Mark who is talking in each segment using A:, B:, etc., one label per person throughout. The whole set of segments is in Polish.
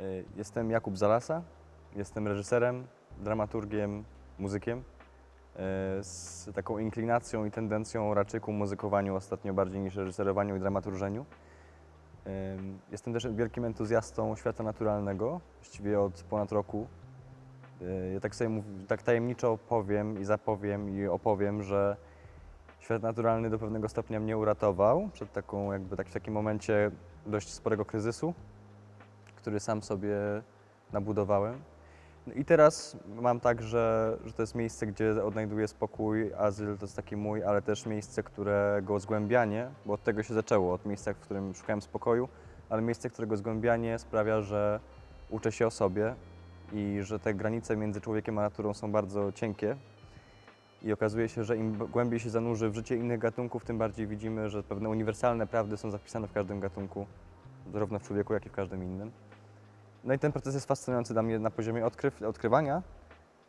A: Y, Jestem Jakub Zalasa, jestem reżyserem, dramaturgiem, muzykiem. y, Z taką inklinacją i tendencją raczej ku muzykowaniu ostatnio bardziej niż reżyserowaniu i dramaturżeniu. Ym, Jestem też wielkim entuzjastą świata naturalnego, właściwie od ponad roku. Ja tak sobie tak tajemniczo powiem i zapowiem i opowiem, że świat naturalny do pewnego stopnia mnie uratował przed taką jakby tak, w takim momencie dość sporego kryzysu, który sam sobie nabudowałem. No I teraz mam tak, że, że to jest miejsce, gdzie odnajduję spokój, azyl to jest taki mój, ale też miejsce, którego zgłębianie, bo od tego się zaczęło, od miejsca, w którym szukałem spokoju, ale miejsce, którego zgłębianie sprawia, że uczę się o sobie i że te granice między człowiekiem a naturą są bardzo cienkie. I okazuje się, że im głębiej się zanurzy w życie innych gatunków, tym bardziej widzimy, że pewne uniwersalne prawdy są zapisane w każdym gatunku, zarówno w człowieku, jak i w każdym innym. No i ten proces jest fascynujący dla mnie na poziomie odkryw, odkrywania,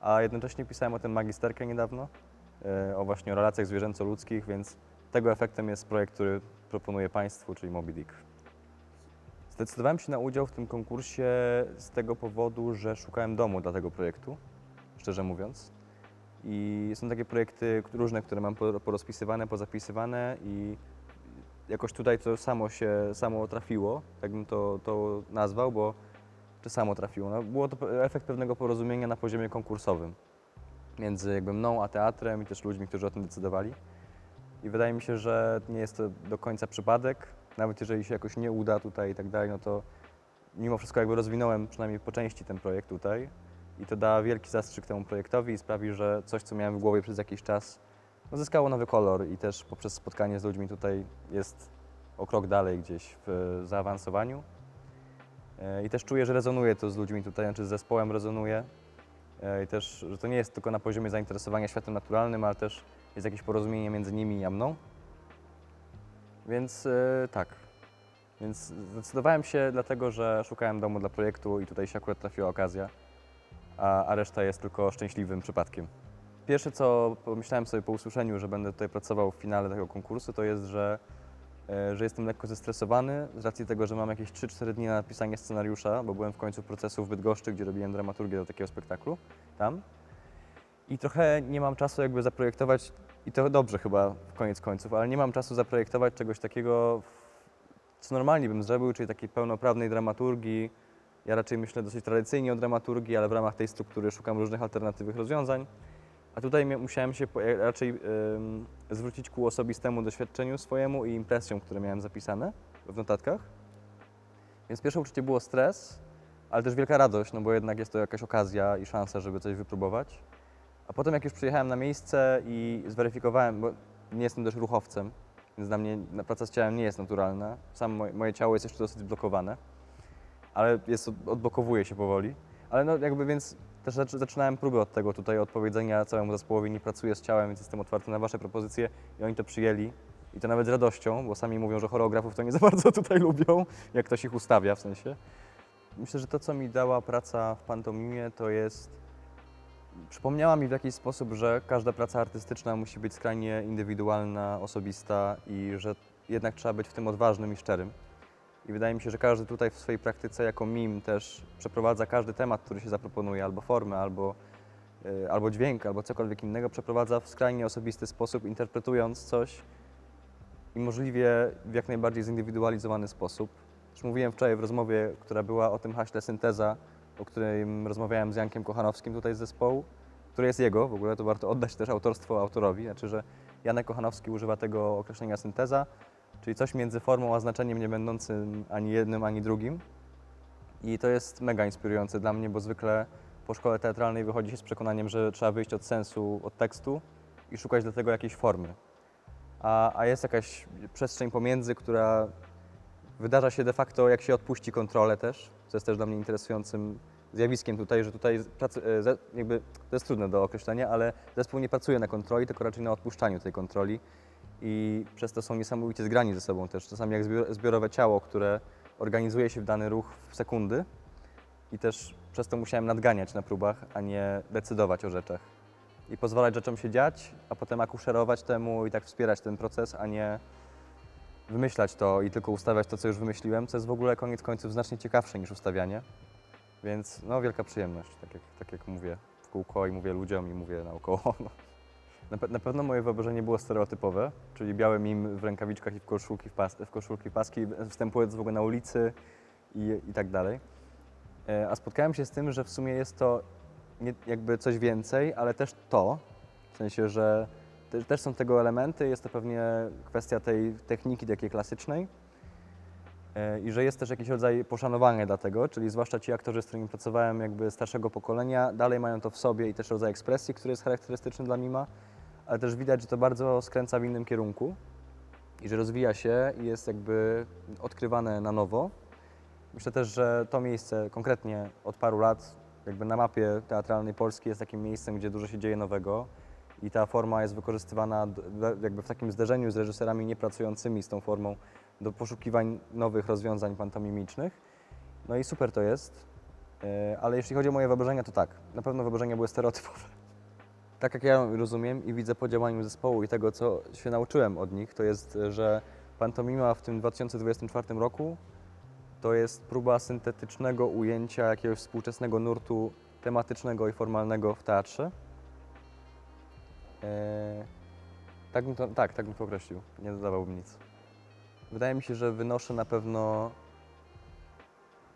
A: a jednocześnie pisałem o tym magisterkę niedawno, e, o właśnie o relacjach zwierzęco-ludzkich, więc tego efektem jest projekt, który proponuję Państwu, czyli Moby Dick. Zdecydowałem się na udział w tym konkursie z tego powodu, że szukałem domu dla tego projektu, szczerze mówiąc. I są takie projekty różne, które mam po- porozpisywane, pozapisywane i jakoś tutaj to samo się, samo trafiło, tak bym to, to nazwał, bo czy samo trafiło? No, było to efekt pewnego porozumienia na poziomie konkursowym między jakby mną a teatrem i też ludźmi, którzy o tym decydowali. I wydaje mi się, że nie jest to do końca przypadek. Nawet jeżeli się jakoś nie uda tutaj i tak dalej, no to mimo wszystko jakby rozwinąłem przynajmniej po części ten projekt tutaj i to da wielki zastrzyk temu projektowi i sprawi, że coś, co miałem w głowie przez jakiś czas, no zyskało nowy kolor i też poprzez spotkanie z ludźmi tutaj jest o krok dalej gdzieś w zaawansowaniu. E, I też czuję, że rezonuje to z ludźmi tutaj, znaczy z zespołem rezonuje. E, I też, że to nie jest tylko na poziomie zainteresowania światem naturalnym, ale też jest jakieś porozumienie między nimi a mną. Więc e, tak. Więc zdecydowałem się dlatego, że szukałem domu dla projektu i tutaj się akurat trafiła okazja, a, a reszta jest tylko szczęśliwym przypadkiem. Pierwsze, co pomyślałem sobie po usłyszeniu, że będę tutaj pracował w finale tego konkursu, to jest, że, że jestem lekko zestresowany z racji tego, że mam jakieś 3-4 dni na napisanie scenariusza, bo byłem w końcu procesu w Bydgoszczy, gdzie robiłem dramaturgię do takiego spektaklu tam. I trochę nie mam czasu jakby zaprojektować, i to dobrze chyba w koniec końców, ale nie mam czasu zaprojektować czegoś takiego, co normalnie bym zrobił, czyli takiej pełnoprawnej dramaturgii. Ja raczej myślę dosyć tradycyjnie o dramaturgii, ale w ramach tej struktury szukam różnych alternatywnych rozwiązań. A tutaj musiałem się e, raczej ym, zwrócić ku osobistemu doświadczeniu swojemu i impresjom, które miałem zapisane w notatkach. Więc pierwsze uczucie było stres, ale też wielka radość, no bo jednak jest to jakaś okazja i szansa, żeby coś wypróbować. A potem jak już przyjechałem na miejsce i zweryfikowałem, bo nie jestem też ruchowcem, więc dla mnie praca z ciałem nie jest naturalna. Sam moje, ciało jest jeszcze dosyć zblokowane, ale jest, odblokowuje się powoli. Ale no jakby więc też zac- zaczynałem próbę od tego tutaj, od powiedzenia całemu zespołowi, nie pracuję z ciałem, więc jestem otwarty na wasze propozycje i oni to przyjęli. I to nawet z radością, bo sami mówią, że choreografów to nie za bardzo tutaj lubią, jak ktoś ich ustawia w sensie. Myślę, że to, co mi dała praca w pantomimie, to jest przypomniała mi w jakiś sposób, że każda praca artystyczna musi być skrajnie indywidualna, osobista i że jednak trzeba być w tym odważnym i szczerym. I wydaje mi się, że każdy tutaj w swojej praktyce jako mim też przeprowadza każdy temat, który się zaproponuje, albo formę, albo, y, albo dźwięk, albo cokolwiek innego, przeprowadza w skrajnie osobisty sposób, interpretując coś i możliwie w jak najbardziej zindywidualizowany sposób. Już mówiłem wczoraj w rozmowie, która była o tym haśle synteza, o którym rozmawiałem z Jankiem Kochanowskim tutaj z zespołu, który jest jego, w ogóle to warto oddać też autorstwo autorowi, znaczy, że Janek Kochanowski używa tego określenia synteza, czyli coś między formą a znaczeniem nie będącym ani jednym, ani drugim. I to jest mega inspirujące dla mnie, bo zwykle po szkole teatralnej wychodzi się z przekonaniem, że trzeba wyjść od sensu, od tekstu i szukać do tego jakiejś formy. A, a jest jakaś przestrzeń pomiędzy, która wydarza się de facto, jak się odpuści kontrolę też, co jest też dla mnie interesującym zjawiskiem tutaj, że tutaj e, jakby, to jest trudne do określenia, ale zespół nie pracuje na kontroli, tylko raczej na odpuszczaniu tej kontroli i przez to są niesamowicie zgrani ze sobą też, czasami jak zbior- zbiorowe ciało, które organizuje się w dany ruch w sekundy i też przez to musiałem nadganiać na próbach, a nie decydować o rzeczach i pozwalać rzeczom się dziać, a potem akuszerować temu i tak wspierać ten proces, a nie wymyślać to i tylko ustawiać to, co już wymyśliłem, co jest w ogóle koniec końców znacznie ciekawsze niż ustawianie. Więc no wielka przyjemność, tak jak, tak jak mówię w kółko i mówię ludziom i mówię naokoło. No. Na, pe- na pewno moje wyobrażenie było stereotypowe, czyli biały mim w rękawiczkach i w koszulki, w, pas, w koszulki paski, wstępując w ogóle na ulicy i, i tak dalej. E, A spotkałem się z tym, że w sumie jest to nie, jakby coś więcej, ale też to, w sensie, że te, też są tego elementy, jest to pewnie kwestia tej techniki takiej klasycznej e, i że jest też jakiś rodzaj poszanowania dla tego, czyli zwłaszcza ci aktorzy, z którymi pracowałem jakby starszego pokolenia, dalej mają to w sobie i też rodzaj ekspresji, który jest charakterystyczny dla mima, ale też widać, że to bardzo skręca w innym kierunku i że rozwija się i jest jakby odkrywane na nowo. Myślę też, że to miejsce konkretnie od paru lat jakby na mapie teatralnej Polski jest takim miejscem, gdzie dużo się dzieje nowego i ta forma jest wykorzystywana jakby w takim zderzeniu z reżyserami niepracującymi z tą formą do poszukiwań nowych rozwiązań pantomimicznych. No i super to jest, E, ale jeśli chodzi o moje wyobrażenia, to tak, na pewno wyobrażenia były stereotypowe. Tak jak ja rozumiem i widzę po działaniu zespołu i tego, co się nauczyłem od nich, to jest, że pantomima w tym 2024 roku to jest próba syntetycznego ujęcia jakiegoś współczesnego nurtu tematycznego i formalnego w teatrze. Eee, tak, bym to, tak, tak bym to określił. Nie dodawałbym nic. Wydaje mi się, że wynoszę na pewno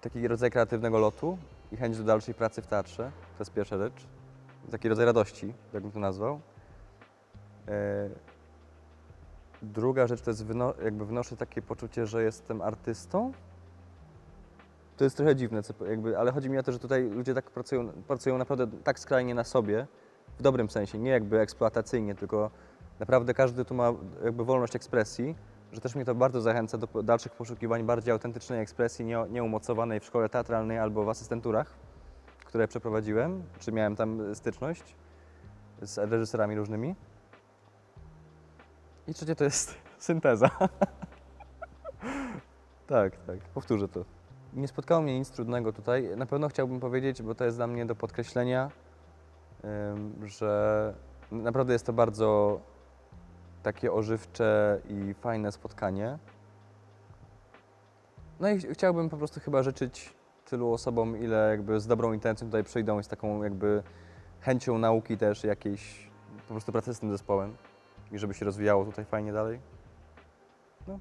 A: taki rodzaj kreatywnego lotu i chęć do dalszej pracy w teatrze. To jest pierwsza rzecz. Taki rodzaj radości, jak bym to nazwał. Eee, druga rzecz to jest, wyno, jakby wnoszę takie poczucie, że jestem artystą. To jest trochę dziwne, co, jakby, ale chodzi mi o to, że tutaj ludzie tak pracują, pracują naprawdę tak skrajnie na sobie, w dobrym sensie, nie jakby eksploatacyjnie, tylko naprawdę każdy tu ma jakby wolność ekspresji, że też mnie to bardzo zachęca do dalszych poszukiwań bardziej autentycznej ekspresji, nie, nieumocowanej w szkole teatralnej albo w asystenturach, które przeprowadziłem, czy miałem tam styczność z reżyserami różnymi. I trzecie to jest synteza. tak, tak, powtórzę to. Nie spotkało mnie nic trudnego tutaj. Na pewno chciałbym powiedzieć, bo to jest dla mnie do podkreślenia, że naprawdę jest to bardzo takie ożywcze i fajne spotkanie. No i ch- chciałbym po prostu chyba życzyć tylu osobom, ile jakby z dobrą intencją tutaj przyjdą i z taką jakby chęcią nauki też jakiejś po prostu pracy z tym zespołem i żeby się rozwijało tutaj fajnie dalej. No,